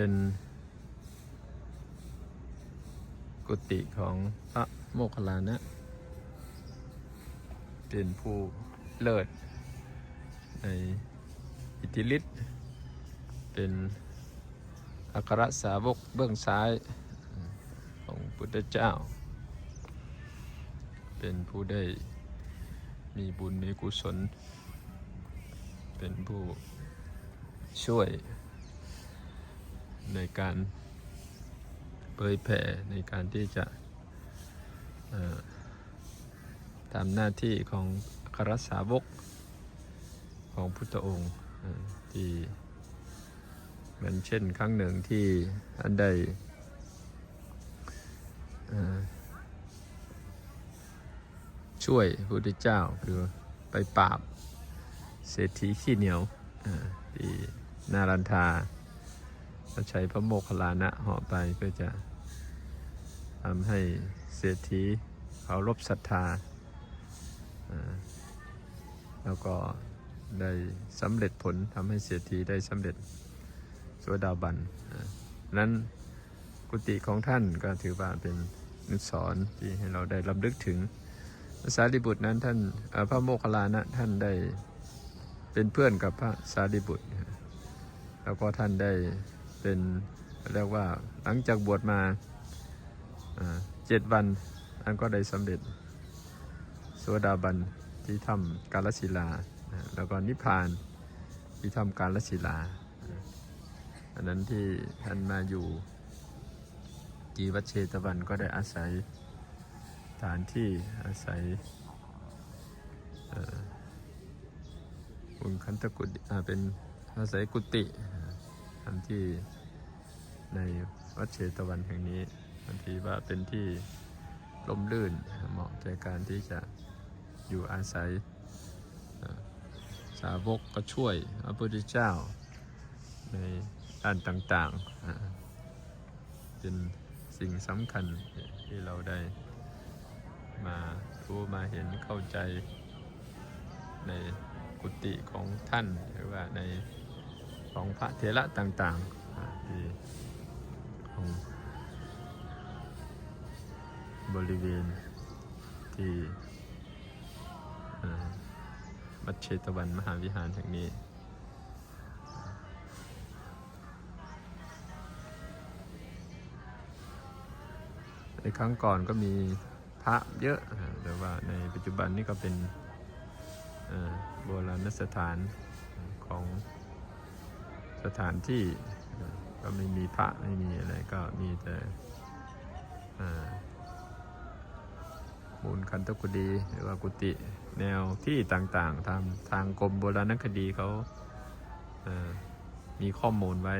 เป็นกุฏิของพระโมคคัลลานะ เป็นผู้เลิศในอิทธิฤทธิ์เป็นอัครสาวกเบื้องซ้ายของพุทธเจ้า เป็นผู้ได้มีบุญมีกุศล เป็นผู้ช่วย ในการเผยแผ่ในการที่จะทำหน้าที่ของครสาวกของพุทธองค์ที่เหมือนเช่นครั้งหนึ่งที่อันใดช่วยพุทธเจ้าคือไปปราบเศรษฐีขี้เหนียวที่นารันทา ก็ใช้พระโมคคัลลานะเหาะไปเพื่อจะทำให้เศรษฐีเคารพศรัทธา แล้วก็ได้สำเร็จผลทำให้เศรษฐีได้สำเร็จโสดาบันนั้นกุฏิของท่านก็ถือว่าเป็นนุสรณ์ที่ให้เราได้ลำลึกถึงพระสารีบุตรนั้นท่านพระโมคคัลลานะท่านได้เป็นเพื่อนกับพระสารีบุตร แล้วก็ท่านได้ เป็นเรียกว่าหลังจากบวชมาเจ็ดวันท่านก็ได้สำเร็จโสดาบันที่ถ้ำกาลสิลา แล้วก็นิพพานที่ถ้ำกาลสิลา อันนั้นที่ท่านมาอยู่จีวัดเชตวันก็ได้อาศัยสถานที่อาศัยบุญคันตกุฏิอ่าเป็นอาศัยกุฏิ ทำที่ในวัดเชตวันแห่งนี้บางทีว่าเป็นที่ลมลื่นเหมาะแก่การที่จะอยู่อาศัย สาวกก็ช่วยพระพุทธเจ้าในด้านต่างๆ เป็นสิ่งสำคัญที่เราได้มารู้มาเห็นเข้าใจในกุฏิของท่านหรือว่าใน ของพระเถระต่างๆที่ของบริเวณที่อ่าวัดเชตวันมหาวิหารแห่งนี้ในครั้งก่อนก็มีพระเยอะ แต่ว่าในปัจจุบันนี่ก็เป็นโบราณสถานของ สถานที่ ก็ไม่มีพระไม่มีอะไรก็มีแต่มูลคันตกุดีหรือว่ากุฏิแนวที่ต่างๆ ทางทางกรมโบราณคดีเขามีข้อมูลไว้